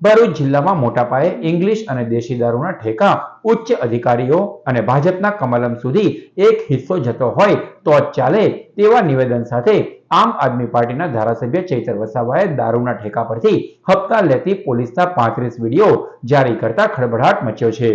ભરૂચ જિલ્લામાં મોટા પાયે ઇંગ્લિશ અને દેશી દારૂના ઠેકા ઉચ્ચ અધિકારીઓ અને ભાજપના કમલમ સુધી એક હિસ્સો જતો હોય તો જ ચાલે તેવા નિવેદન સાથે આમ આદમી પાર્ટીના ધારાસભ્ય ચૈતર વસાવાએ દારૂના ઠેકા પરથી હપ્તા લેતી પોલીસના પાંત્રીસ વીડિયો જારી કરતા ખળભળાટ મચ્યો છે.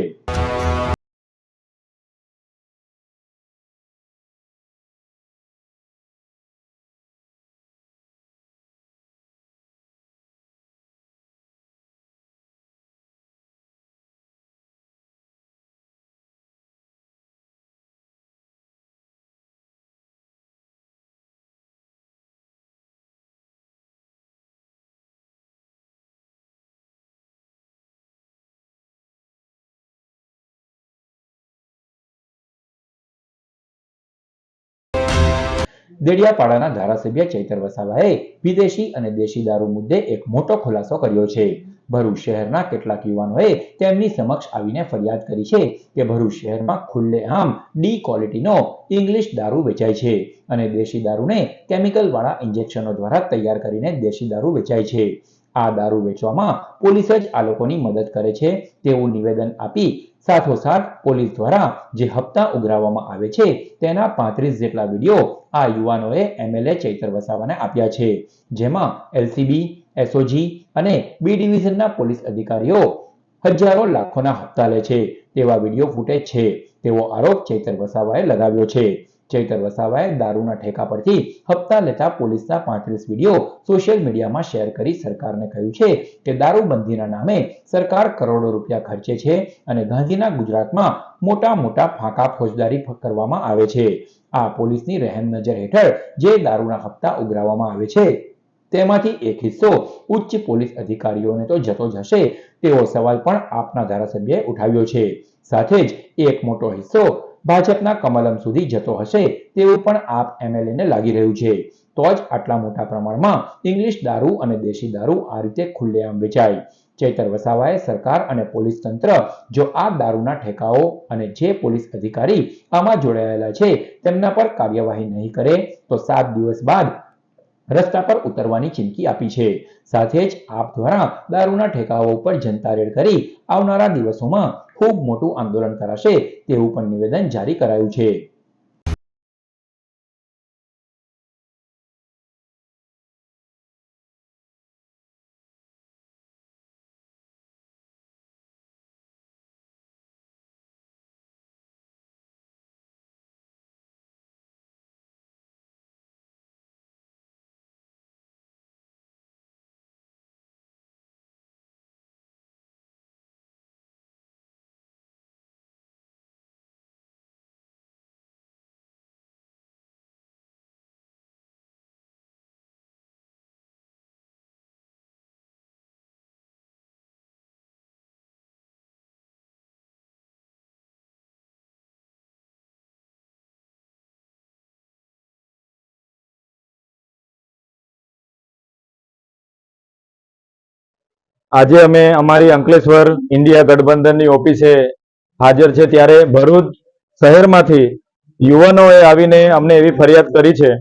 દેડિયાપાડાના ધારાસભ્ય ચૈતર વસાવાએ વિદેશી અને દેશી દારૂ મુદ્દે એક મોટો ખુલાસો કર્યો છે. ભરૂચ શહેરના કેટલાક યુવાનોએ તેમની સમક્ષ આવીને ફરિયાદ કરી છે કે ભરૂચ શહેરમાં ખુલ્લેઆમ ડી ક્વોલિટીનો ઇંગ્લિશ દારૂ વેચાય છે અને દેશી દારૂને કેમિકલ વાળા ઇન્જેક્શનો દ્વારા તૈયાર કરીને દેશી દારૂ વેચાય છે. આ દારૂ વેચવામાં પોલીસ જ આ લોકોની મદદ કરે છે. તેવું નિવેદન આપી સાથોસાથ પોલીસ દ્વારા જે હપ્તા ઉઘરાવવામાં આવે છે, તેના પાંત્રીસ જેટલા વીડિયો આ યુવાનોએ એમએલએ ચૈતર વસાવાને આપ્યા છે. જેમાં એલસીબી એસઓજી અને બી ડિવિઝનના પોલીસ અધિકારીઓ હજારો લાખોના હપ્તા લે છે. તેવા વીડિયો ફૂટેજ છે. તેવો આરોપ ચૈતર વસાવાએ લગાવ્યો છે. ચૈતર વસાવાએ દારૂના ઠેકા પરથી હપ્તા લેતા પોલીસના પાંત્રીસ વીડિયો સોશિયલ મીડિયામાં શેર કરી સરકારને કહ્યું છે કે દારૂબંધીના નામે સરકાર કરોડો રૂપિયા ખર્ચે છે અને ગાંધીના ગુજરાતમાં મોટા મોટા ફાંકા ફોજદારી કરવામાં આવે છે. આ પોલીસની રહેમ નજર હેઠળ જે દારૂના હપ્તા ઉઘરાવવામાં આવે છે, તેમાંથી એક હિસ્સો ઉચ્ચ પોલીસ અધિકારીઓને તો જતો જશે તેવો સવાલ પણ આપના ધારાસભ્યએ ઉઠાવ્યો છે. સાથે જ એક મોટો હિસ્સો ભાજપના કમલમ સુધી જતો હશે તેવું પણ આપ એમએલએને લાગી રહ્યું છે. તો જ આટલા મોટા પ્રમાણમાં ઇંગ્લિશ દારૂ અને દેશી દારૂ આ રીતે ખુલ્લેઆમ વેચાય. ચેતર વસાવાએ સરકાર અને પોલીસ તંત્ર જો આ દારૂના ઠેકાઓ અને જે પોલીસ અધિકારી આમાં જોડાયેલા છે તેમના પર કાર્યવાહી નહીં કરે તો સાત દિવસ બાદ રસ્તા પર ઉતરવાની ચીમકી આપી છે. સાથે જ આપ દ્વારા દારૂના ઠેકાઓ ઉપર જનતા રેડ કરી આવનારા દિવસોમાં ખૂબ મોટું આંદોલન કરાશે તેવું પણ નિવેદન જારી કરાયું છે. આજે અમે અમારી અંકલેશ્વર ઇન્ડિયા ગઠબંધનની ઓફિસે હાજર છે ત્યારે ભરૂચ શહેરમાંથી યુવાનોએ આવીને અમને એવી ફરિયાદ કરી છે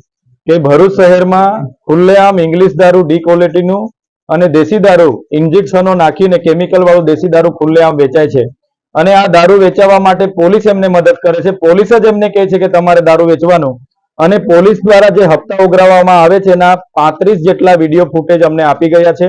કે ભરૂચ શહેરમાં ખુલ્લેઆમ ઇંગ્લિશ દારૂ ડી ક્વોલિટીનું અને દેશી દારૂ ઇન્જેક્શનો નાખીને કેમિકલવાળું દેશી દારૂ ખુલ્લેઆમ વેચાય છે. અને આ દારૂ વેચાવા માટે પોલીસ એમને મદદ કરે છે. પોલીસ જ એમને કહે છે કે તમારે દારૂ વેચવાનું. અને પોલીસ દ્વારા જે હપ્તા ઉઘરાવવામાં આવે છે એના પાંત્રીસ જેટલા વીડિયો ફૂટેજ અમને આપી ગયા છે.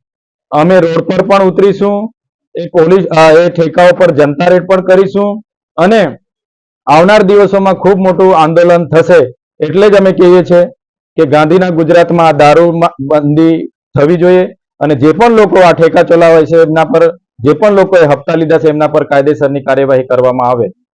અમે રોડ પર પણ ઉતરીશું, એ પોલીસ એ ઠેકાઓ પર જનતા રેડ પણ કરીશું અને આવનાર દિવસોમાં ખૂબ મોટું આંદોલન થશે એટલે જ અમે કહીએ છીએ કે ગાંધીના ગુજરાતમાં દારૂ બંધી થવી જોઈએ અને જે પણ લોકો આ ઠેકા ચલાવે છે એમના પર, જે પણ લોકોએ હપ્તા લીધા છે એમના પર કાયદેસરની કાર્યવાહી કરવામાં આવે.